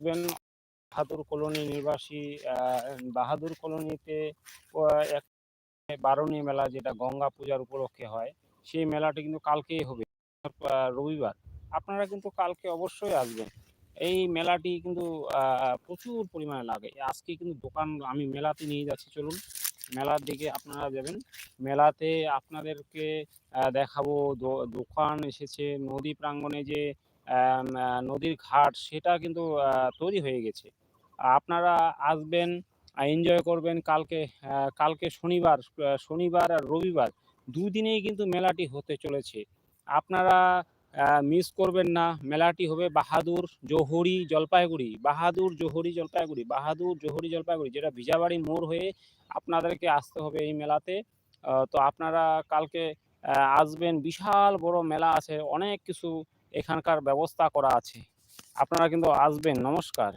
দেখবেন বাহাদুর কলোনি নিবাসী বাহাদুর কলোনিতে এক বারণী মেলা যেটা গঙ্গা পূজার উপলক্ষে হয়, সেই মেলাটি কিন্তু কালকেই হবে রবিবার। আপনারা কিন্তু কালকে অবশ্যই আসবেন। এই মেলাটি কিন্তু প্রচুর পরিমাণে লাগে। আজকে কিন্তু দোকান আমি মেলাতে নিয়ে যাচ্ছি, চলুন। মেলার দিকে আপনারা যাবেন। মেলাতে আপনাদেরকে দেখাবো দোকান এসেছে, নদী প্রাঙ্গণে যে নদীর ঘাট সেটা কিন্তু তৈরি হয়ে গেছে। আপনারা আসবেন এনজয় করবেন কালকে কালকে শনিবার শনিবার আর রবিবার দুই দিনেই কিন্তু মেলাটি হতে চলেছে। আপনারা মিস করবেন না, মেলাটি হবে বাহাদুর জহুরি জলপাইগুড়ি, বাহাদুর জহুরি জলপাইগুড়ি, বাহাদুর জহুরি জলপাইগুড়ি, যেটা ভিজাবাড়ি মোড় হয়ে আপনাদেরকে আসতে হবে এই মেলাতে। তো আপনারা কালকে আসবেন, বিশাল বড় মেলা আছে, অনেক কিছু এখানকার ব্যবস্থা করা আছে। আপনারা কিন্তু আসবেন নমস্কার।